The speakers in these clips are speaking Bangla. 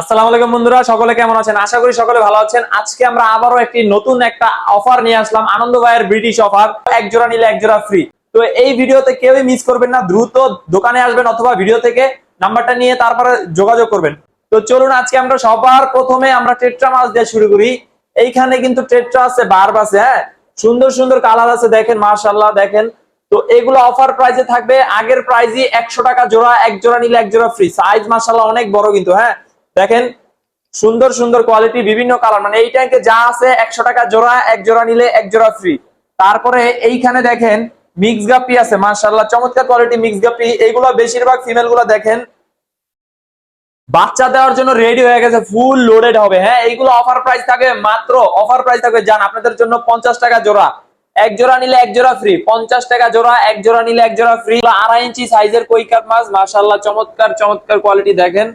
আসসালামু আলাইকুম বন্ধুরা, সকলে কেমন আছেন? আশা করি সকলে ভালো আছেন। আজকে আমরা আবারও একটি নতুন একটা অফার নিয়ে আসলাম, আনন্দ ভাইয়ের ব্রিটিশ অফার এক জোড়া নিলে এক জোড়া ফ্রি তো এই ভিডিওতে কেউই মিস করবেন না, দ্রুত দোকানে আসবেন অথবা ভিডিও থেকে নাম্বারটা নিয়ে তারপরে যোগাযোগ করবেন। তো চলুন, আজকে আমরা সবার প্রথমে আমরা টেট্রা মাছ দিয়ে শুরু করি। এইখানে কিন্তু টেট্রা আছে বার্ব আছে হ্যাঁ? সুন্দর সুন্দর কালার আছে, দেখেন মার্শাল্লাহ দেখেন। তো এগুলো অফার প্রাইসে থাকবে, আগের প্রাইসই একশো টাকা জোড়া, এক জোড়া নিলে এক জোড়া ফ্রি সাইজ মার্শাল্লাহ অনেক বড় কিন্তু হ্যাঁ? দেখেন, সুন্দর সুন্দর কোয়ালিটি বিভিন্ন কালার মানে এই ট্যাঙ্কে যা আছে, একশো টাকা জোড়া, এক জোড়া নিলে এক জোড়া ফ্রি তারপরে এইখানে দেখেন মিক্স গাপি আছে মার্শাল্লাহ চমৎকার কোয়ালিটি মিক্স গাপি এইগুলো বেশিরভাগ ফিমেলগুলো দেখেন, বাচ্চা দেওয়ার জন্য রেডি হয়ে গেছে ফুল লোডেড হবে। হ্যাঁ এইগুলো অফার প্রাইস থাকবে, মাত্র অফার প্রাইস থাকবে যান আপনাদের জন্য পঞ্চাশ টাকা জোড়া। এক জোড়া নিলে এক জোড়া ফ্রি পঞ্চাশ টাকা জোড়া, এক জোড়া নিলে এক জোড়া ফ্রি আড়াই ইঞ্চি সাইজের কৈকার মাছ মার্শাল্লাহ চমৎকার চমৎকার কোয়ালিটি দেখেন।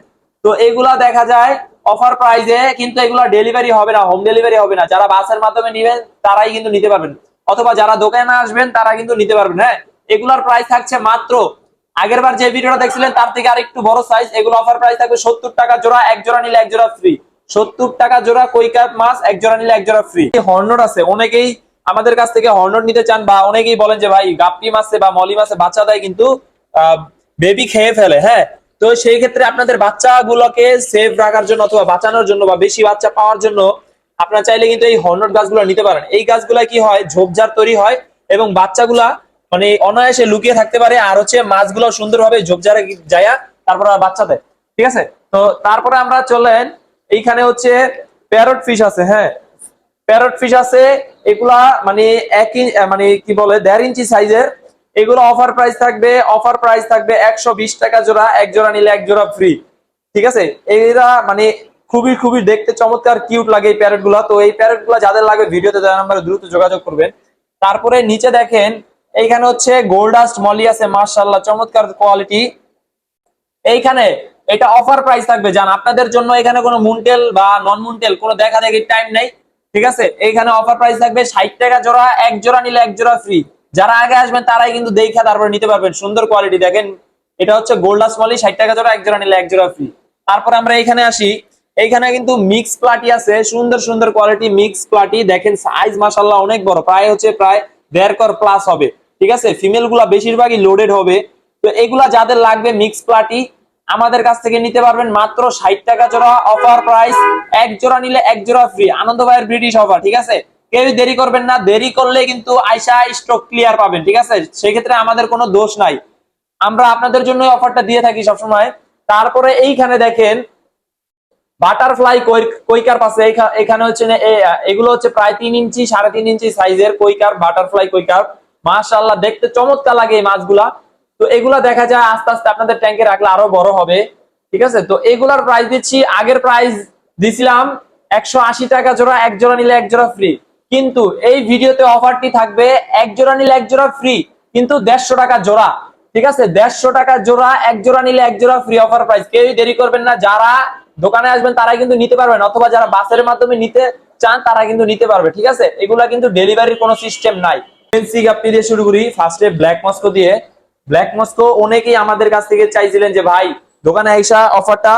তো এগুলা দেখা যায় অফার প্রাইসে কিন্তু এগুলা ডেলিভারি হবে না হোম ডেলিভারি হবে না। যারা বাসের মাধ্যমে নিবেন, তারাই কিন্তু নিতে পারবেন। অথবা যারা দোকানে আসবেন, তারা কিন্তু নিতে পারবেন হ্যাঁ? এগুলার প্রাইস থাকছে মাত্র আগের বার যে ভিডিওটা দেখছিলেন, তার থেকে আরেকটু বড় সাইজ এগুলো অফার প্রাইস থাকবে সত্তর টাকা জোড়া, এক জোড়া নিলে এক জোড়া ফ্রি সত্তর টাকা জোড়া কৈকার মাছ, এক জোড়া নিলে এক জোড়া ফ্রি হর্নট আছে, অনেকেই আমাদের কাছ থেকে হর্নট নিতে চান বা অনেকেই বলেন যে, ভাই, গাপ্পি মাছে বা মলি মাছে বাচ্চা দেয় কিন্তু বেবি খেয়ে ফেলে হ্যাঁ? তো সেই ক্ষেত্রে আপনাদের বাচ্চাগুলোকে সেভ রাখার জন্য অথবা বাঁচানোর জন্য বা বেশি বাচ্চা পাওয়ার জন্য আপনারা চাইলে কিন্তু এই হর্নট গাছগুলো নিতে পারেন। এই গাছগুলা কি হয়? ঝোপঝাড় তৈরি হয় এবং বাচ্চাগুলা মানে অনায়াসে লুকিয়ে থাকতে পারে আর হচ্ছে মাছগুলো সুন্দরভাবে ঝোপঝাড়ে যায়া তারপর বাচ্চা দেয়। ঠিক আছে? তো তারপরে আমরা চলেন, এইখানে হচ্ছে প্যারট ফিশ আছে হ্যাঁ। প্যারট ফিশ আছে, এগুলা মানে এক ইঞ্চ মানে কি বলে, দেড় ইঞ্চি সাইজের এগুলো অফার প্রাইস থাকবে অফার প্রাইস থাকবে একশো বিশ টাকা জোড়া, এক জোড়া নিলে এক জোড়া ফ্রি ঠিক আছে? এরা মানে খুবই খুবই দেখতে চমৎকার কিউট লাগে এই প্যারেটগুলা। তো এই প্যারেটগুলা যাদের লাগবে ভিডিওতে দেওয়া নাম্বারে দ্রুত যোগাযোগ করবেন। তারপরে নিচে দেখেন, এইখানে হচ্ছে গোল্ডাস্ট মলি আছে মার্শাল্লাহ চমৎকার কোয়ালিটি এইখানে এটা অফার প্রাইস থাকবে, জান, আপনাদের জন্য এখানে কোনো মুনটেল বা নন মুনটেল কোনো দেখা দেখি টাইম নেই। ঠিক আছে? এইখানে অফার প্রাইস থাকবে ষাট টাকা জোড়া, এক জোড়া নিলে এক জোড়া ফ্রি যারা আগে আসবেন তারাই কিন্তু দেখা তারপরে নিতে পারবেন। সুন্দর কোয়ালিটি দেখেন, এটা হচ্ছে গোল্ডাস মলি ষাট টাকা জোড়া, এক জোড়া নিলে এক জোড়া ফ্রি তারপরে আমরা এইখানে আসি। এইখানে কিন্তু মিক্স প্লাটি আছে, সুন্দর সুন্দর কোয়ালিটি মিক্স প্লাটি দেখেন সাইজ মাসাল্লাহ অনেক বড়, প্রায় হচ্ছে প্রায় দেড় কর প্লাস হবে। ঠিক আছে? ফিমেলগুলা বেশিরভাগই লোডেড হবে। তো এগুলা যাদের লাগবে মিক্স প্লাটি আমাদের কাছ থেকে নিতে পারবেন মাত্র ষাট টাকা জোড়া অফার প্রাইস এক জোড়া নিলে এক জোড়া ফ্রি আনন্দ ভাইয়ের ব্রিটিশ অফার ঠিক আছে? কেউ দেরি করবেন না, দেরি করলে কিন্তু আইসা স্টক ক্লিয়ার পাবেন, ঠিক আছে? সেক্ষেত্রে আমাদের কোনো দোষ নাই। আমরা আপনাদের জন্য অফারটা দিয়ে থাকি সবসময়। তারপরে এইখানে দেখেন বাটারফ্লাই কৈকার পাশে এখানে হচ্ছে এগুলো হচ্ছে প্রায় তিন ইঞ্চি, সাড়ে তিন ইঞ্চি সাইজের কৈকার বাটারফ্লাই কৈকার মাশাআল্লাহ, দেখতে চমৎকার লাগে এই মাছগুলা। তো এগুলা দেখা যায় আস্তে আস্তে আপনাদের ট্যাঙ্কে রাখলে আরও বড় হবে, ঠিক আছে? তো এগুলার প্রাইস দিচ্ছি, আগের প্রাইস দিছিলাম একশো আশি টাকা জোড়া, এক জোড়া নিলে এক জোড়া ফ্রি কিন্তু এই ভিডিওতে অফারটি থাকবে এক জোড়া নিলে এক জোড়া ফ্রি কিন্তু দেড়শো টাকা জোড়া। ঠিক আছে? দেড়শো টাকা জোড়া এক জোড়া নিলে এক জোড়া ফ্রি অফার প্রাইস কেউই দেরি করবেন না, যারা দোকানে আসবেন তারাই কিন্তু নিতে পারবেন, অথবা যারা বাসের মাধ্যমে নিতে চান তারা কিন্তু নিতে পারবে, ঠিক আছে? এগুলা কিন্তু ডেলিভারির কোনো সিস্টেম নাই। এনসি গাপ্পি দিয়ে শুরু করি ফার্স্টে ব্ল্যাক মস্কো দিয়ে। ব্ল্যাক মস্কো অনেকেই আমাদের কাছ থেকে চাইছিলেন যে, ভাই, দোকানে আইসা অফারটা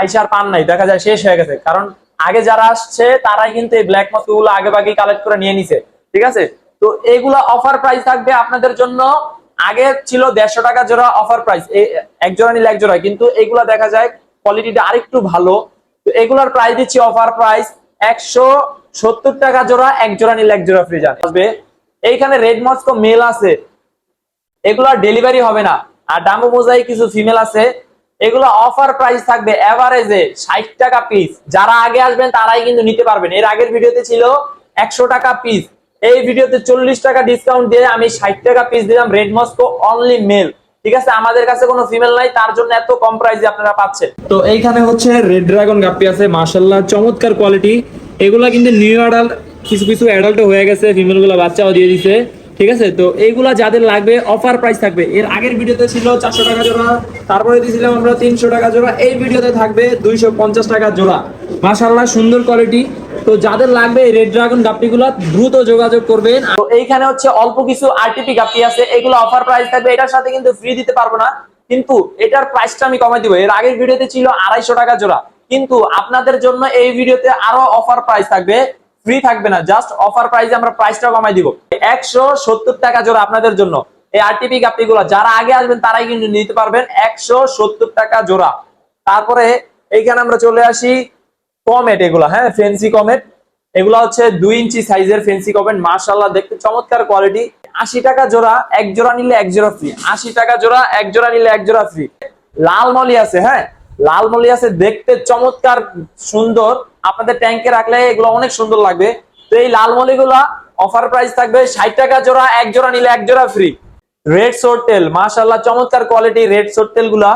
আইসার পান নাই, দেখা যায় শেষ হয়ে গেছে। কারণ আগে যারা আসছে, তারাই কিন্তু এই ব্ল্যাক মস্কো গুলো আগে বাকি কালেক্ট করে নিয়ে নিছে, ঠিক আছে? তো এগুলা অফার প্রাইস থাকবে আপনাদের জন্য, আগে ছিল দেড়শো টাকা জোড়া অফার প্রাইস এক জোড়া নিলে এক জোড়া কিন্তু এগুলা দেখা যায় কোয়ালিটিটা আরেকটু ভালো। তো এগুলার প্রাইস দিচ্ছি অফার প্রাইস একশো সত্তর টাকা জোড়া এক জোড়া নিলে এক জোড়া ফ্রি যাবে। আসবে। এইখানে রেড মস্কো মেল আছে। এগুলো ডেলিভারি হবে না। আর ডাম্বো মোজাই কিছু ফিমেল আছে। এগুলো অফার প্রাইস থাকবে এভারেজে ষাট টাকা পিস যারা আগে আসবেন, তারাই কিন্তু নিতে পারবেন। এর আগের ভিডিওতে ছিল একশো টাকা পিস এই ভিডিওতে চল্লিশ টাকা ডিসকাউন্ট দিয়ে আমি ষাট টাকা পিস দিলাম রেড মস্কো অনলি মেল ঠিক আছে? আমাদের কাছে কোনো ফিমেল নাই, তার জন্য এত কম প্রাইসে আপনারা পাচ্ছেন। তো এইখানে হচ্ছে রেড ড্রাগন গাপ্পি আছে মার্শাল্লাহ চমৎকার কোয়ালিটি এগুলা কিন্তু নিউ অ্যাডাল্ট কিছু কিছু অ্যাডাল্ট হয়ে গেছে ফিমেলগুলো বাচ্চাও দিয়ে দিছে। ঠিক আছে? তো এইগুলা যাদের লাগবে অফার প্রাইস থাকবে। এর আগের ভিডিওতে ছিল চারশো টাকা জোড়া, তারপরে দিয়েছিলাম আমরা তিনশো টাকা জোড়া। এই ভিডিওতে থাকবে দুইশো পঞ্চাশ টাকা জোড়া। মাশাল্লাহ সুন্দর কোয়ালিটি তো যাদের লাগবে এই রেড ড্রাগন গাপ্পিগুলো, দ্রুত যোগাযোগ করবেন। তো এইখানে হচ্ছে অল্প কিছু আরটিপি গাপ্পি আছে। এগুলো অফার প্রাইস থাকবে। এটার সাথে কিন্তু ফ্রি দিতে পারব না। কিন্তু এটার প্রাইসটা আমি কমাই দিব। এর আগের ভিডিওতে ছিল আড়াইশো টাকা জোড়া। কিন্তু আপনাদের জন্য এই ভিডিওতে আরও অফার প্রাইস থাকবে। ফ্রি থাকবে না জাস্ট অফার প্রাইসে আমরা প্রাইসটা কমাই দিব। একশো সত্তর টাকা জোড়া আপনাদের জন্য। এই আরটিপি গাপটি গুলো যারা আগে আসবেন তারাই কিন্তু নিতে পারবেন একশো সত্তর টাকা জোড়া। তারপরে এইখানে আমরা চলে আসি কমেট এগুলা হ্যাঁ ফেন্সি কমেট এগুলা হচ্ছে দুই ইঞ্চি সাইজের ফেন্সি কমেট মার্শাল্লাহ দেখতে চমৎকার কোয়ালিটি আশি টাকা জোড়া, এক জোড়া নিলে এক জোড়া ফ্রি আশি টাকা জোড়া, এক জোড়া নিলে এক জোড়া ফ্রি লাল মলি আছে হ্যাঁ লাল মলি আছে, দেখতে চমৎকার, সুন্দর। আপনাদের ট্যাঙ্কে রাখলে এগুলো অনেক সুন্দর লাগবে। তো এই লাল মলিগুলা অফার প্রাইস থাকবে ষাট টাকা জোড়া, এক জোড়া নিলে এক জোড়া ফ্রি রেড সোরটেল মাশাল্লাহ চমৎকার কোয়ালিটি রেড সোরটেলগুলা।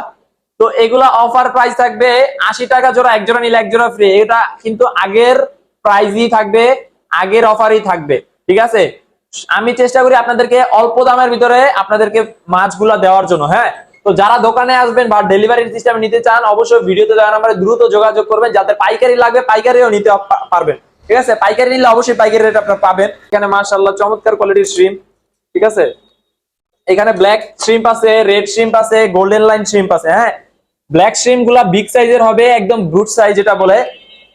তো এগুলা অফার প্রাইস থাকবে আশি টাকা জোড়া, এক জোড়া নিলে এক জোড়া ফ্রি এটা কিন্তু আগের প্রাইজই থাকবে, আগের অফারই থাকবে। ঠিক আছে? আমি চেষ্টা করি আপনাদেরকে অল্প দামের ভিতরে আপনাদেরকে মাছগুলা দেওয়ার জন্য হ্যাঁ? তো যারা দোকানে আসবেন বা ডেলিভারি সিস্টেম নিতে চান, অবশ্যই ভিডিওতে দেওয়া নাম্বারে দ্রুত যোগাযোগ করবেন, যাতে পাইকারি লাগবে, পাইকারিও নিতে পারবেন। ঠিক আছে? পাইকারি নিলে অবশ্যই পাইকারি রেট আপনারা পাবেন। এখানে মাশাআল্লাহ চমৎকার কোয়ালিটির স্ট্রিম ঠিক আছে? এখানে ব্ল্যাক শ্রিম্প আছে রেড শ্রিম্প আছে গোল্ডেন লাইন শ্রিম্প আছে হ্যাঁ? ব্ল্যাক শ্রিম্পগুলা বিগ সাইজের হবে, একদম ব্রুট সাইজ যেটা বলে।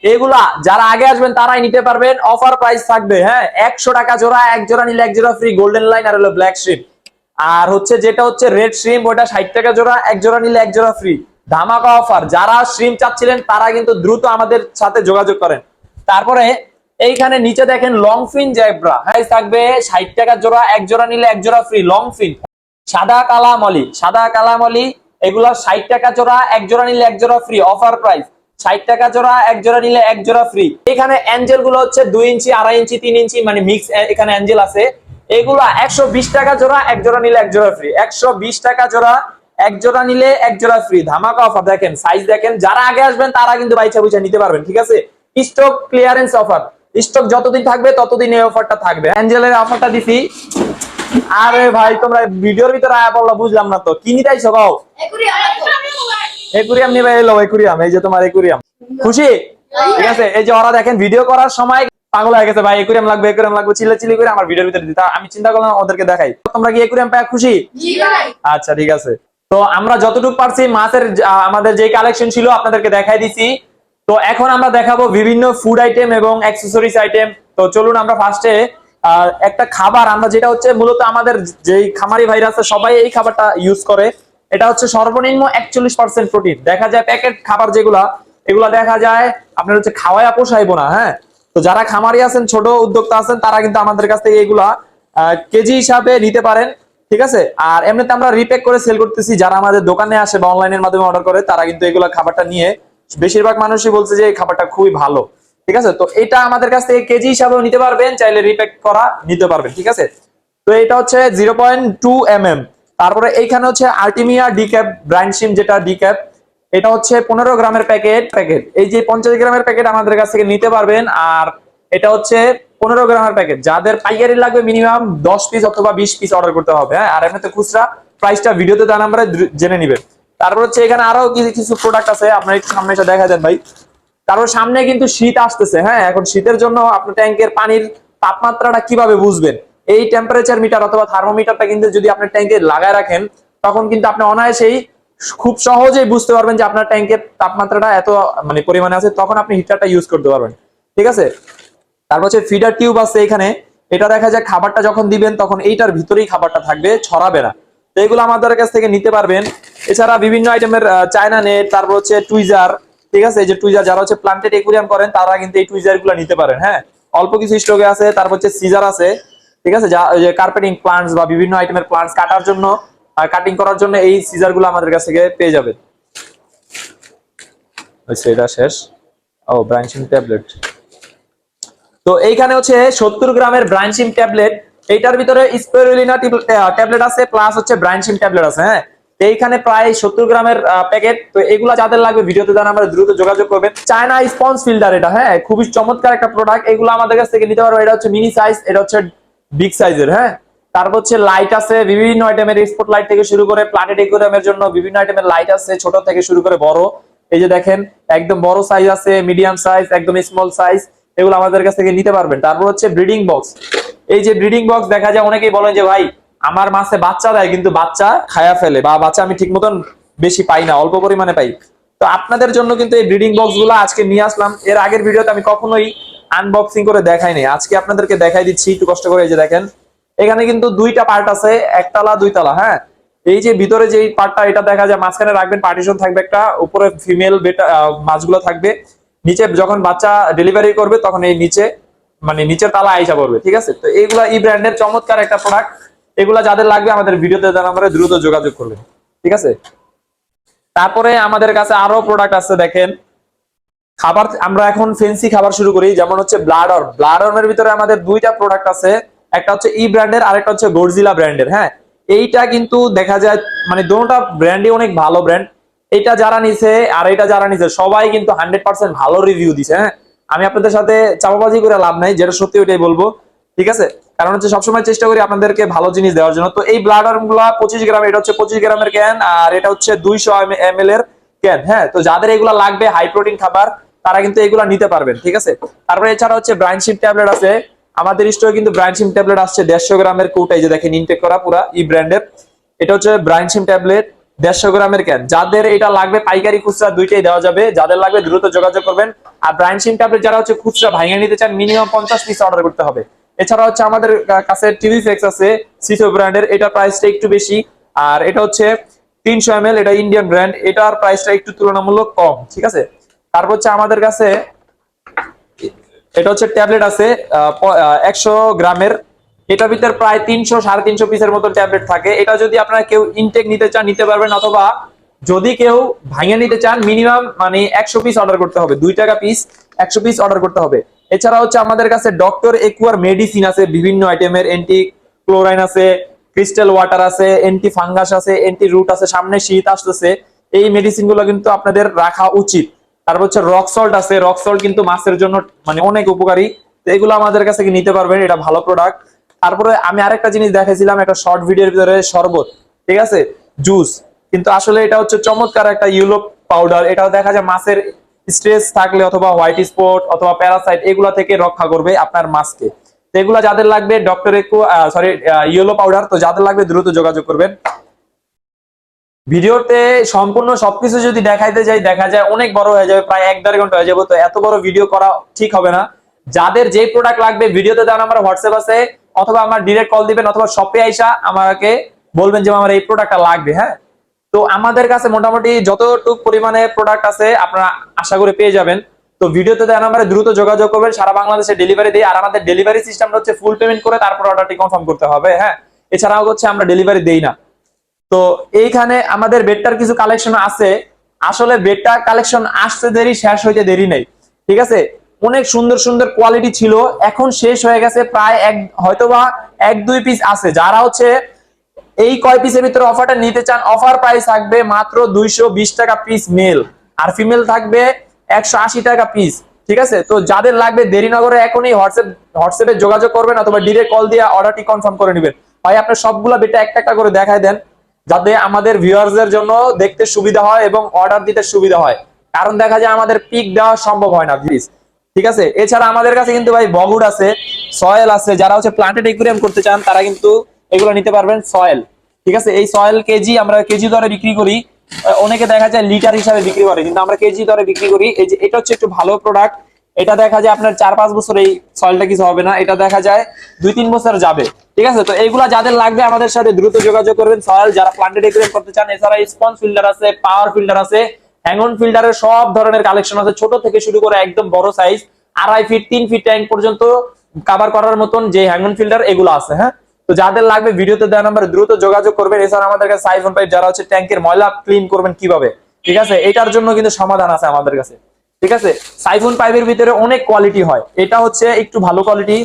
এগুলা যারা আগে আসবেন, তারাই নিতে পারবেন। অফার প্রাইস থাকবে হ্যাঁ? একশো টাকা জোড়া, এক জোড়া নিলে এক জোড়া ফ্রি গোল্ডেন লাইন আর হলো ব্ল্যাক শ্রিম্প আর হচ্ছে যেটা হচ্ছে রেড শ্রিম ওটা ষাট টাকা জোড়া, এক জোড়া নিলে এক জোড়া ফ্রি ধামাকা অফার যারা শ্রিম্প চাচ্ছিলেন, তারা কিন্তু দ্রুত আমাদের সাথে যোগাযোগ করেন। তারপরে, এইখানে নিচে দেখেন লং ফিন জ্যাব্রা হ্যাঁ থাকবে ষাট টাকা জোড়া, এক জোড়া নিলে এক জোড়া ফ্রি লং ফিন সাদা কালামলি সাদা কালামলি, এগুলা ষাট টাকা জোড়া, এক জোড়া নিলে এক জোড়া ফ্রি অফার প্রাইস ষাট টাকা জোড়া, এক জোড়া নিলে এক জোড়া ফ্রি এখানে অ্যাঞ্জেলগুলো হচ্ছে দুই ইঞ্চি, আড়াই ইঞ্চি, তিন ইঞ্চি মানে মিক্স এখানে অ্যাঞ্জেল আছে। এগুলা একশো বিশ টাকা জোড়া, এক জোড়া নিলে এক জোড়া ফ্রি একশো বিশ টাকা জোড়া, এক জোড়া নিলে এক জোড়া ফ্রি ধামাকা অফার দেখেন সাইজ দেখেন, যারা আগে আসবেন তারা কিন্তু বাইচা বুঝা নিতে পারবেন, ঠিক আছে? স্টক ক্লিয়ারেন্স অফার স্টক যতদিন থাকবে ততদিন এই অফারটা থাকবে। অ্যাঞ্জেলের অফারটা দিছি। আরে ভাই, তোমরা ভিডিওর ভিতরে আয়া পড়লা, বুঝলাম না তো। কি নিতে আইছো গাও একুরিয়াম নিবে এলো একুরিয়াম, এই যে তোমার একুরিয়াম। খুশি? ঠিক আছে, এই যে ওরা দেখেন ভিডিও করার সময় পাগল হয়ে গেছে ভাই একুরিয়াম লাগবে একুরিয়াম লাগবে চিল্লা চিল্লি করে আমার ভিডিওর ভিতরে দিতে। আমি চিন্তা করলাম ওদেরকে দেখাই। তোমরা কি একুরিয়াম পায় খুশি? আচ্ছা ঠিক আছে। তো আমরা যতটুকু পারছি মাছের আমাদের যে কালেকশন ছিল আপনাদেরকে দেখাই দিছি। তো এখন আমরা দেখাবো বিভিন্ন ফুড আইটেম এবং অ্যাক্সেসরিজ আইটেম তো চলুন আমরা ফার্স্টে একটা খাবার আমরা যেটা হচ্ছে মূলত আমাদের যেই খামারি ভাইরা আছে সবাই এই খাবারটা ইউজ করে। এটা হচ্ছে সর্বনিম্ন একচল্লিশ পার্সেন্ট প্রোটিন দেখা যায় প্যাকেট খাবার যেগুলা এগুলা দেখা যায় আপনার হচ্ছে খাওয়ায় পোষাইবো না হ্যাঁ? তো যারা খামারি আছেন, ছোট উদ্যোক্তা আছেন, তারা কিন্তু আমাদের কাছ থেকে এগুলা কেজি হিসাবে নিতে পারেন, ঠিক আছে? আর এমনিতে আমরা রিপ্যাক করে সেল করতেছি, যারা আমাদের দোকানে আসে বা অনলাইনের মাধ্যমে অর্ডার করে, তারা কিন্তু এগুলা খাবারটা নিয়ে, বেশিরভাগ মানুষই বলছে যে এই খাবারটা খুবই ভালো, ঠিক আছে? তো এটা আমাদের কাছ থেকে কেজি হিসাবেও নিতে পারবেন, চাইলে রিপ্যাক করা নিতে পারবেন, ঠিক আছে? তো এটা হচ্ছে zero point two M M তারপরে এইখানে হচ্ছে আর্টিমিয়া ডি ক্যাপ ব্র্যান্ড সিম যেটা ডি ক্যাপ এটা হচ্ছে পনেরো গ্রামের প্যাকেট প্যাকেট। এই যে পঞ্চাশ গ্রামের প্যাকেট আমাদের কাছ থেকে নিতে পারবেন, আর এটা হচ্ছে পনেরো গ্রামের প্যাকেট। যাদের পাইকারি লাগবে মিনিমাম দশ পিস অথবা বিশ পিস অর্ডার করতে হবে হ্যাঁ? আর এমনিতে খুচরা প্রাইসটা ভিডিওতে দেওয়া নাম্বারে জেনে নিবেন। তারপর হচ্ছে এখানে আরও কিছু কিছু প্রোডাক্ট আছে, আপনার একটু সামনে এসে দেখা দেন ভাই। তারপর সামনে কিন্তু শীত আসতেছে হ্যাঁ? এখন শীতের জন্য আপনার ট্যাঙ্কের পানির তাপমাত্রাটা কীভাবে বুঝবেন? এই টেম্পারেচার মিটার অথবা থার্মোমিটারটা কিন্তু যদি আপনার ট্যাঙ্কে লাগায় রাখেন, তখন কিন্তু আপনি অনায়াসেই খুব সহজেই বুঝতে পারবেন যে আপনার ট্যাঙ্কের তাপমাত্রাটা এত মানে পরিমাণে আছে, তখন আপনি হিটারটা ইউজ করতে পারবেন। ঠিক আছে? তারপর হচ্ছে ফিডার টিউব আছে এখানে। এটা দেখা যায় খাবারটা যখন দিবেন, তখন এইটার ভিতরেই খাবারটা থাকবে, ছড়াবে না। তো এগুলো আমাদের কাছ থেকে নিতে পারবেন। এছাড়া বিভিন্ন আইটেমের চায়না নেট তারপর হচ্ছে টুইজার ঠিক আছে? এই যে টুইজার যারা হচ্ছে প্লান্টেড একুরিয়াম করেন, তারা কিন্তু এই টুইজারগুলো নিতে পারেন হ্যাঁ? অল্প কিছু স্টকে আছে, তারপর হচ্ছে সিজার আছে, ঠিক আছে? যা কার্পেটিং প্লান্টস বা বিভিন্ন আইটেমের প্লান্টস কাটার জন্য কাটিং করার জন্য এই সিজারগুলো আমাদের কাছ থেকে পেয়ে যাবে। এটা শেষ। ও ব্রাঞ্চিং ট্যাবলেট তো এইখানে হচ্ছে সত্তর গ্রামের ব্রাঞ্চিম ট্যাবলেট এইটার ভিতরে স্পেরুলিনা ট্যাবলেট আছে প্লাস হচ্ছে ব্রাঞ্চিম ট্যাবলেট আছে হ্যাঁ? এইখানে প্রায় সত্তর গ্রামের প্যাকেট তো এগুলা যাদের লাগবে ভিডিওতে জানা আমরা দ্রুত যোগাযোগ করবেন। চায়না স্পঞ্জ ফিল্টার এটা হ্যাঁ? খুবই চমৎকার একটা প্রোডাক্ট এগুলো আমাদের কাছ থেকে নিতে পারব। এটা হচ্ছে মিনি সাইজ এটা হচ্ছে বিগ সাইজের হ্যাঁ? তারপর হচ্ছে লাইট আছে, বিভিন্ন আইটেমের স্পট লাইট থেকে শুরু করে প্লানেট একুরিয়ামের জন্য বিভিন্ন আইটেমের লাইট আছে, ছোট থেকে শুরু করে বড়। এই যে দেখেন, একদম বড় সাইজ আছে মিডিয়াম সাইজ একদম স্মল সাইজ এগুলো আমাদের কাছ থেকে নিতে পারবেন। তারপর হচ্ছে ব্রিডিং বক্স এই যে ব্রিডিং বক্স দেখা যায়, অনেকেই বলেন যে, ভাই, আমার মাছে বাচ্চা দেয়, কিন্তু বাচ্চা খায়া ফেলে বা বাচ্চা আমি ঠিক মতন বেশি পাই না, অল্প পরিমাণে পাই। তো আপনাদের জন্য কিন্তু এই ব্রিডিং বক্সগুলো আজকে নিয়ে আসলাম। এর আগের ভিডিওতে আমি কখনোই আনবক্সিং করে দেখাইনি। আজকে আপনাদেরকে দেখাই দিচ্ছি, একটু কষ্ট করে এই যে দেখেন। এখানে কিন্তু দুইটা পার্ট আছে, একতলা, দুইতলা হ্যাঁ? এই যে ভিতরে যে পার্টটা এটা দেখা যায় মাঝখানে রাখবেন পার্টিশন থাকবে একটা, উপরে ফিমেল বেটা মাছগুলো থাকবে। নিচে যখন বাচ্চা ডেলিভারি করবে, তখন এই নিচে মানে নিচের তালা আইসা পড়বে, ঠিক আছে? তো এইগুলা ই ব্র্যান্ডের চমৎকার একটা প্রোডাক্ট এগুলা যাদের লাগবে, আমাদের ভিডিওতে দেওয়া নাম্বারে দ্রুত যোগাযোগ করবেন, ঠিক আছে? তারপরে আমাদের কাছে আরও প্রোডাক্ট আছে, দেখেন। খাবার, আমরা এখন ফেন্সি খাবার শুরু করি, যেমন হচ্ছে ব্লাড ব্লাডর ব্লাডরের ভিতরে আমাদের দুইটা প্রোডাক্ট আছে। একটা হচ্ছে ই ব্র্যান্ডের আরেকটা হচ্ছে গর্জিলা ব্র্যান্ডের হ্যাঁ? এইটা কিন্তু দেখা যায় মানে দুটোটা ব্র্যান্ডই অনেক ভালো ব্র্যান্ড এটা যারা নিছে আর এটা যারা নিছে, সবাই কিন্তু হান্ড্রেড পার্সেন্ট ভালো রিভিউ দিছে হ্যাঁ? আমি আপনাদের সাথে চাপাবাজি করে লাভ নাই, যেটা সত্যি ওইটাই বলব, ঠিক আছে? কারণ হচ্ছে সবসময় চেষ্টা করি আপনাদেরকে ভালো জিনিস দেওয়ার জন্য। তো এই ব্লাডারগুলা পঁচিশ গ্রাম, এটা হচ্ছে পঁচিশ গ্রামের ক্যান আর এটা হচ্ছে দুইশো এম এর ক্যান হ্যাঁ? তো যাদের এগুলা লাগবে হাই প্রোটিন খাবার, তারা কিন্তু এগুলা নিতে পারবেন, ঠিক আছে? তারপরে এছাড়া হচ্ছে ব্রাইনশিপ ট্যাবলেট আছে আমাদের স্টোরে কিন্তু ব্রাইনশিপ ট্যাবলেট আসছে দেড়শো গ্রামের কৌটা, এই যে দেখেন ইনটেক করা পুরা ই ব্র্যান্ডের এটা হচ্ছে ব্রাইনশিম ট্যাবলেট দেড়শো গ্রামের ক্যান যাদের এটা লাগবে পাইকারি খুচরা দুইটাই দেওয়া যাবে। যাদের লাগবে দ্রুত যোগাযোগ করবেন। আর ব্রাইনশিম ট্যাবলেট যারা হচ্ছে খুচরা ভাঙিয়ে নিতে চান মিনিমাম পঞ্চাশ পিস অর্ডার করতে হবে। এছাড়া হচ্ছে আমাদের কাছে টিভি ফ্লেক্স আছে সিসো ব্র্যান্ডের এটা প্রাইসটা একটু বেশি। আর এটা হচ্ছে তিনশো এম এটা ইন্ডিয়ান ব্র্যান্ড এটার প্রাইসটা একটু তুলনামূলক কম, ঠিক আছে? তারপর হচ্ছে আমাদের কাছে এটা হচ্ছে ট্যাবলেট আছে একশো গ্রামের। এটার ভিতর প্রায় তিনশো, সাড়ে তিনশো পিসের মতো ট্যাবলেট থাকে। এটা যদি আপনারা কেউ ইনটেক নিতে চান, নিতে পারবেন, অথবা যদি কেউ ভাঙিয়ে নিতে চান মিনিমাম মানে একশো পিস অর্ডার করতে হবে, দুই টাকা পিস একশো পিস অর্ডার করতে হবে। এছাড়া হচ্ছে আমাদের কাছে ডক্টর একুয়ার মেডিসিন আছে, বিভিন্ন আইটেমের অ্যান্টি ক্লোরাইন আছে ক্রিস্টাল ওয়াটার আছে অ্যান্টি ফাঙ্গাস আছে অ্যান্টি রুট আছে, সামনে শীত আসতেছে। এই মেডিসিনগুলো কিন্তু আপনাদের রাখা উচিত। তারপর হচ্ছে রক সল্ট আছে রক সল্ট কিন্তু মাছের জন্য মানে অনেক উপকারী। তো এগুলো আমাদের কাছে নিতে পারবেন? এটা ভালো প্রোডাক্ট তারপরে আমি আরেকটা জিনিস দেখাইছিলাম, একটা শর্ট ভিডিওর ভিতরে শরবত, ঠিক আছে? জুস কিন্তু আসলে এটা হচ্ছে চমৎকার একটা ইউলো পাউডার এটাও দেখা যায় মাছের স্ট্রেস থাকলে অথবা হোয়াইট স্পট অথবা প্যারাসাইট এগুলা থেকে রক্ষা করবে আপনার মাছকে। এগুলা যাদের লাগবে ডক্টর সরি ইয়েলো পাউডার তো যাদের লাগবে দ্রুত যোগাযোগ করবেন। ভিডিওতে সম্পূর্ণ সবকিছু যদি দেখাইতে যাই, দেখা যায় অনেক বড় হয়ে যাবে, প্রায় এক দেড় ঘণ্টা হয়ে যাবে। তো এত বড় ভিডিও করা ঠিক হবে না। যাদের যে প্রোডাক্ট লাগবে, ভিডিওতে দেওয়া আমার হোয়াটসঅ্যাপ আছে, অথবা আমার ডিরেক্ট কল দিবেন, অথবা শপে আইসা আমাকে বলবেন যে আমার এই প্রোডাক্টটা লাগবে হ্যাঁ? তো আমাদের কাছে মোটামুটি যতটুকু পরিমাণে প্রোডাক্ট আছে, আপনারা আশা করে পেয়ে যাবেন। তো ভিডিওতে দেওয়া নাম্বারে দ্রুত যোগাযোগ করবেন, সারা বাংলাদেশে ডেলিভারি দিই আর আমাদের ডেলিভারি সিস্টেমটা হচ্ছে ফুল পেমেন্ট করে তারপর অর্ডারটি কনফার্ম করতে হবে হ্যাঁ? এছাড়াও হচ্ছে আমরা ডেলিভারি দেই না। তো এইখানে আমাদের বেডটার কিছু কালেকশন আছে। আসলে বেডটা কালেকশন আসতে দেরি, শেষ হইতে দেরি নেই। ঠিক আছে? অনেক সুন্দর সুন্দর কোয়ালিটি ছিল। এখন শেষ হয়ে গেছে প্রায় এক, হয়তোবা এক, দুই পিস আছে। যারা হচ্ছে এই কয় পিসের ভিতরে অফারটা নিতে চান অফার প্রাইস থাকবে মাত্র দুইশো বিশ টাকা পিস মেল আর ফিমেল থাকবে একশো আশি টাকা পিস ঠিক আছে? তো যাদের লাগবে দেরিনগরে এখনই হোয়াটসঅ্যাপ, হোয়াটসঅ্যাপে যোগাযোগ করবেন অথবা ডিরেক্ট কল দিয়ে অর্ডারটি কনফার্ম করে নেবেন। ভাই, আপনার সবগুলো বেটা একটা একটা করে দেখায় দেন। যাতে আমাদের ভিউয়ার্সদের জন্য দেখতে সুবিধা হয় এবং অর্ডার দিতে সুবিধা হয়। কারণ দেখা যায় আমাদের পিক দেওয়া সম্ভব হয় না প্লিজ ঠিক আছে? এছাড়া আমাদের কাছে কিন্তু ভাই বগুড আছে সয়েল আছে, যারা হচ্ছে প্লান্টেড একুরিয়াম করতে চান, তারা কিন্তু এগুলো নিতে পারবেন সয়েল ঠিক আছে? এই সয়েল কেজি আমরা কেজি দরে বিক্রি করি। অনেকে দেখা যায় লিটার হিসাবে বিক্রি করে, কিন্তু আমরা কেজি দরে বিক্রি করি। এই যে, এটা হচ্ছে একটু ভালো প্রোডাক্ট এটা দেখা যায় আপনার চার পাঁচ বছর এই সয়েলটা কিছু হবে না, এটা দেখা যায় দুই তিন বছর যাবে, ঠিক আছে? তো এইগুলা যাদের লাগবে আমাদের সাথে দ্রুত যোগাযোগ করবেন। সয়েল যারা প্লান্টেড একুরিয়াম করতে চান, এছাড়া স্পঞ্জ ফিল্টার আছে পাওয়ার ফিল্টার আছে হ্যাঙ্গন ফিল্টারের সব ধরনের কালেকশন আছে। ছোট থেকে শুরু করে একদম বড় সাইজ আড়াই ফিট তিন ফিট ট্যাঙ্ক পর্যন্ত কাভার করার মতন যে হ্যাঙ্গন ফিল্টার এগুলো আছে হ্যাঁ? তো যাদের লাগবে, ভিডিওতে দেওয়া নাম্বারে দ্রুত যোগাযোগ করবেন। এছাড়া আমাদের কাছে সাইফন পাইপ যারা হচ্ছে ট্যাঙ্কের ময়লা ক্লিন করবেন কীভাবে, ঠিক আছে? এটার জন্য কিন্তু সমাধান আছে আমাদের কাছে। ঠিক আছে? সাইফন পাইপের ভিতরে অনেক কোয়ালিটি হয়। এটা হচ্ছে একটু ভালো কোয়ালিটি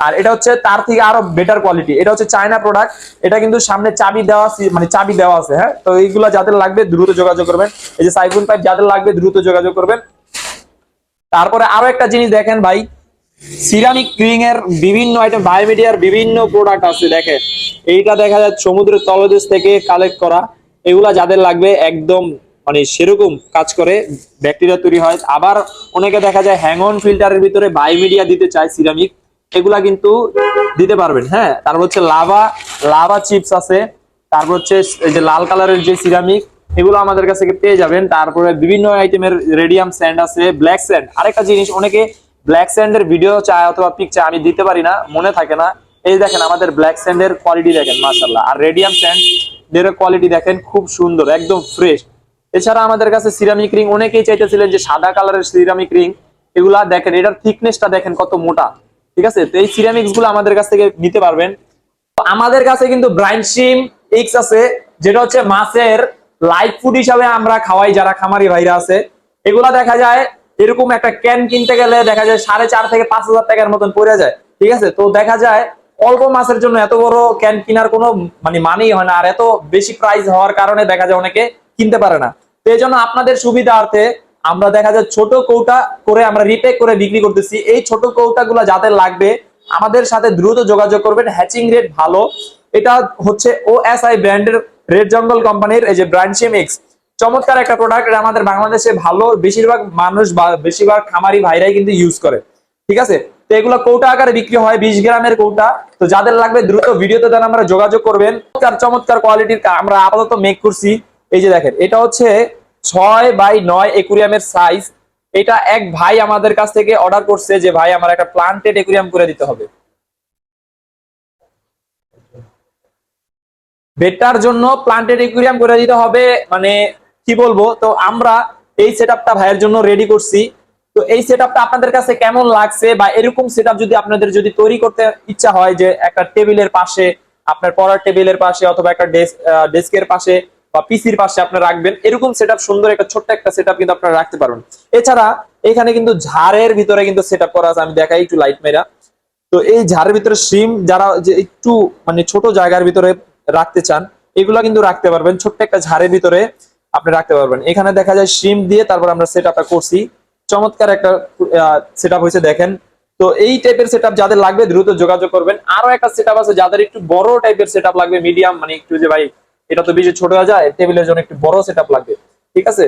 আর এটা হচ্ছে তার থেকে আরও বেটার কোয়ালিটি এটা হচ্ছে চায়না প্রোডাক্ট এটা কিন্তু সামনে চাবি দেওয়া মানে চাবি দেওয়া আছে হ্যাঁ? তো এইগুলো যাদের লাগবে দ্রুত যোগাযোগ করবেন। এই যে সাইফন পাইপ যাদের লাগবে দ্রুত যোগাযোগ করবেন। তারপরে আরও একটা জিনিস দেখেন ভাই সিরামিক ক্রিং এর বিভিন্ন আইটেম বায়োমিডিয়ার বিভিন্ন প্রোডাক্ট আছে, দেখেন। এইটা দেখা যায় সমুদ্রের তলদেশ থেকে কালেক্ট করা। এগুলা যাদের লাগবে একদম মানে সেরকম কাজ করে ব্যাকটেরিয়া তৈরি হয়। আবার অনেকে দেখা যায় হ্যাং অন ফিল্টারের ভিতরে বায়োমিডিয়া দিতে চায় সিরামিক এগুলা কিন্তু দিতে পারবেন হ্যাঁ? তারপর হচ্ছে লাভা লাভা চিপস আছে। তারপর হচ্ছে এই যে লাল কালারের যে সিরামিক এগুলো আমাদের কাছ পেয়ে যাবেন। তারপরে বিভিন্ন আইটেমের রেডিয়াম স্যান্ড আছে ব্ল্যাক স্যান্ড আরেকটা জিনিস, অনেকে ব্ল্যাক স্যান্ডের ভিডিও চায় অথবা পিক চায় আমি দিতে পারি না, মনে থাকে না। এই দেখেন, আমাদের ব্ল্যাক স্যান্ডের কোয়ালিটি দেখেন মাশাল্লাহ আর রেডিয়াম স্যান্ড এর কোয়ালিটি দেখেন, খুব সুন্দর, একদম ফ্রেশ এছাড়া আমাদের কাছে সিরামিক রিং অনেকেই চাইতেছিলেন যে সাদা কালারের সিরামিক রিং এগুলা দেখেন, এটার থিকনেসটা দেখেন কত মোটা, ঠিক আছে? তো এই সিরামিক্সগুলো আমাদের কাছ থেকে নিতে পারবেন। আমাদের কাছে কিন্তু ব্রাইন সিম এক্স আছে, যেটা হচ্ছে মাছের লাইট ফুড হিসাবে আমরা খাওয়াই, যারা খামারি ভাইরা আছে। এগুলা দেখা যায়, এরকম একটা ক্যান কিনতে গেলে দেখা যায় সাড়ে চার থেকে পাঁচ হাজার টাকার মতন পড়ে যায়, ঠিক আছে? তো দেখা যায়, অল্প মাছের জন্য এত বড় ক্যান কেনার কোনো মানে মানেই হয় না, আর এত বেশি প্রাইস হওয়ার কারণে দেখা যায় অনেকে কিনতে পারে না। তো এই জন্য আপনাদের সুবিধার্থে আমরা দেখা যায় ছোট কৌটা করে আমরা রিপেক করে বিক্রি করতেছি। এই ছোট কৌটা গুলা যাদের লাগবে, আমাদের সাথে দ্রুত যোগাযোগ করবেন। হ্যাচিং রেট ভালো। এটা হচ্ছে ও এস আই ব্র্যান্ডের রেড জঙ্গল কোম্পানির এই যে ব্র্যান্ডশিম এক্স চমৎকার একটা প্রোডাক্ট এটা আমাদের বাংলাদেশে ভালো। বেশিরভাগ মানুষ বেশিরভাগ খামারি ভাইরাই কিন্তু ইউজ করে। ঠিক আছে? তো এগুলো কৌটা আকারে বিক্রি হয়, বিশ গ্রামের কৌটা। তো যাদের লাগবে দ্রুত ভিডিওতে দেন আমরা যোগাযোগ করবেন। চমৎকার কোয়ালিটির আমরা আপাতত মেক করছি। এই যে দেখেন, এটা হচ্ছে ছয় বাই নয় একুরিয়ামের সাইজ এটা এক ভাই আমাদের কাছ থেকে অর্ডার করছে যে, ভাই, আমার একটা প্লান্টেড একুরিয়াম করে দিতে হবে। বেটার জন্য প্লান্টেড একুরিয়াম করে দিতে হবে মানে কি বলব? তো আমরা এই সেটআপটা ভাইয়ের জন্য রেডি করছি। তো এই সেটআপটা আপনাদের কাছে কেমন লাগছে? বা এরকম সেটআপ যদি আপনাদের যদি তৈরি করতে ইচ্ছা হয় যে, একটা টেবিলের পাশে, আপনার পড়ার টেবিলের পাশে অথবা একটা ডেস্কের পাশে বা পিসির পাশে আপনি রাখবেন। এরকম সেটআপ সুন্দর একটা ছোট্ট একটা সেটআপ কিন্তু আপনারা রাখতে পারবেন। এছাড়া এখানে কিন্তু ঝাড়ের ভিতরে কিন্তু সেটআপ করা আছে, আমি দেখাই একটু লাইট মেরা তো এই ঝাড়ের ভিতরে সিম যারা যে একটু মানে ছোট জায়গার ভিতরে রাখতে চান, এগুলা কিন্তু রাখতে পারবেন। ছোট্ট একটা ঝাড়ের ভিতরে আপনি রাখতে পারবেন। এখানে দেখা যায় সিম দিয়ে তারপর আমরা সেট করছি। চমৎকার একটা সেট হয়েছে দেখেন। তো এই টাইপের সেট যাদের লাগবে দ্রুত যোগাযোগ করবেন। আরও একটা সেট আছে, যাদের একটু বড় টাইপের সেট লাগবে মিডিয়াম মানে একটু যে ভাই এটা তো বেশি ছোট হয়ে যায় টেবিলের জন্য একটু বড় সেট লাগবে, ঠিক আছে?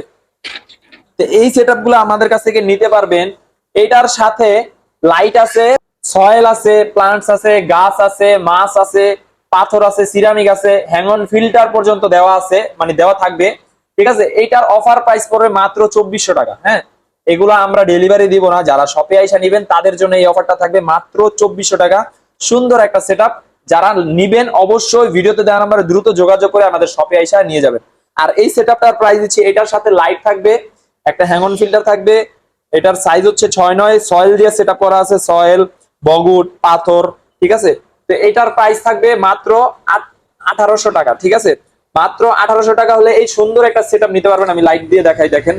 তো এই সেট আমাদের কাছ থেকে নিতে পারবেন। এটার সাথে লাইট আছে সয়েল আছে প্লান্টস আছে, গাছ আছে, মাছ আছে, পাথর আছে সিরামিক আছে হ্যাংন ফিল্টার পর্যন্ত দেওয়া আছে মানে দেওয়া থাকবে, ঠিক আছে? এইটার অফার প্রাইস পড়বে মাত্র চব্বিশশো টাকা হ্যাঁ? এগুলো আমরা ডেলিভারি দিব না, যারা শপে আইসা নিবেন, তাদের জন্য এই অফারটা থাকবে মাত্র চব্বিশশো টাকা। সুন্দর একটা সেট যারা নিবেন অবশ্যই ভিডিওতে দেওয়া নাম্বারে দ্রুত যোগাযোগ করে আমাদের শপে আইসা নিয়ে যাবেন। আর এই সেট আপটার প্রাইস দিচ্ছি, এটার সাথে লাইট থাকবে, একটা হ্যাংন ফিল্টার থাকবে, এটার সাইজ হচ্ছে ছয় নয় সয়েল দিয়ে সেট করা আছে সয়েল বগুট পাথর, ঠিক আছে? তো এটার প্রাইস থাকবে মাত্র আঠারোশো টাকা, ঠিক আছে? মাত্র আঠারোশো টাকা হলে এই সুন্দর একটা সেট নিতে পারবেন, আমি লাইট দিয়ে দেখাই, দেখেন।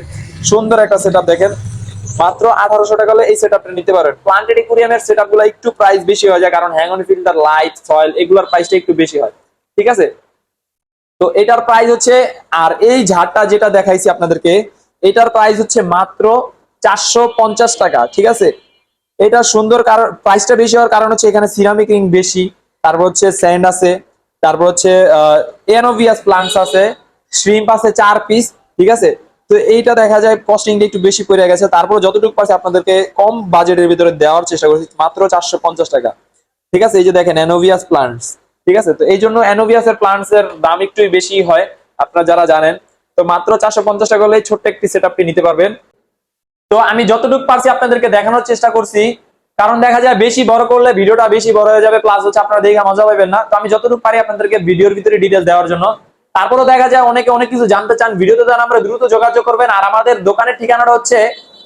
সুন্দর একটা সেট দেখেন। মাত্র আঠারোশো টাকা হলে এই সেট আপটা নিতে পারবেন প্লান্টেড একুরিয়ামের সেটগুলো একটু প্রাইস বেশি হয়ে যায়, কারণ hang on filter light soil এগুলোর প্রাইসটা একটু বেশি হয়। ঠিক আছে? তো এটার প্রাইস হচ্ছে, আর এই ঝাড়টা যেটা দেখাইছি আপনাদেরকে, এটার প্রাইস হচ্ছে মাত্র চারশো পঞ্চাশ টাকা, ঠিক আছে? এটা সুন্দর কারণ প্রাইসটা বেশি হওয়ার কারণ হচ্ছে এখানে সিরামিক রিং বেশি, তারপর হচ্ছে স্যান্ড আছে, তারপর হচ্ছে এনোভিয়াস প্লান্টস আছে শ্রিম্প আছে চার পিস ঠিক আছে? তো এইটা দেখা যায় কস্টিংটা একটু বেশি পড়ে গেছে। তারপর যতটুকু পারছে আপনাদেরকে কম বাজেটের ভিতরে দেওয়ার চেষ্টা করছি, মাত্র চারশো পঞ্চাশ টাকা। ঠিক আছে? এই যে দেখেন এনোভিয়াস প্লান্টস ঠিক আছে? তো এই জন্য এনোভিয়াস এর প্লান্টস এর দাম একটু বেশি হয়, আপনারা যারা জানেন। তো মাত্র চারশো পঞ্চাশ টাকা হলে ছোট্ট একটি সেট নিতে পারবেন। তো আমি যতটুকু পারছি আপনাদেরকে দেখানোর চেষ্টা করছি। কারণ দেখা যায় বেশি বড় করলে ভিডিওটা বেশি বড় হয়ে যাবে প্লাস হচ্ছে আপনারা দেখে মজা পাবেন না। তো আমি যতটুকু পারি আপনাদেরকে ভিডিওর ভিতরে ডিটেলস দেওয়ার জন্য। তারপরে দেখা যায় অনেকে অনেক কিছু জানতে চান। ভিডিওতে দেন আমরা দ্রুত যোগাযোগ করবেন। আর আমাদের দোকানের ঠিকানাটা হচ্ছে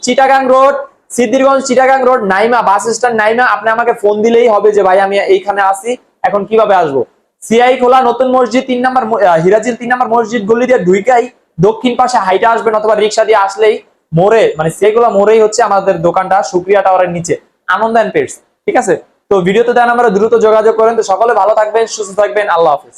Chittagong road, Siddhirganj Chittagong road, Naima, bus stand Naima. আপনি আমাকে ফোন দিলেই হবে যে, ভাই, আমি এইখানে আসি। এখন কীভাবে আসব? সিআই খোলা, নতুন মসজিদ, তিন নম্বর হিরাজির তিন নম্বর মসজিদ, গলি দিয়ে ঢুইকাই, দক্ষিণ পাশে হাইটা আসবেন অথবা রিক্সা দিয়ে আসলেই মোড়ে মানে সেগুলো মোড়েই হচ্ছে আমাদের দোকানটা সুপ্রিয়া টাওয়ারের নিচে। আনন্দ অ্যান্ড পেটস ঠিক আছে? তো ভিডিওতে দেন আমরা দ্রুত যোগাযোগ করেন। তো সকলে ভালো থাকবেন, সুস্থ থাকবেন। আল্লাহ হাফিজ।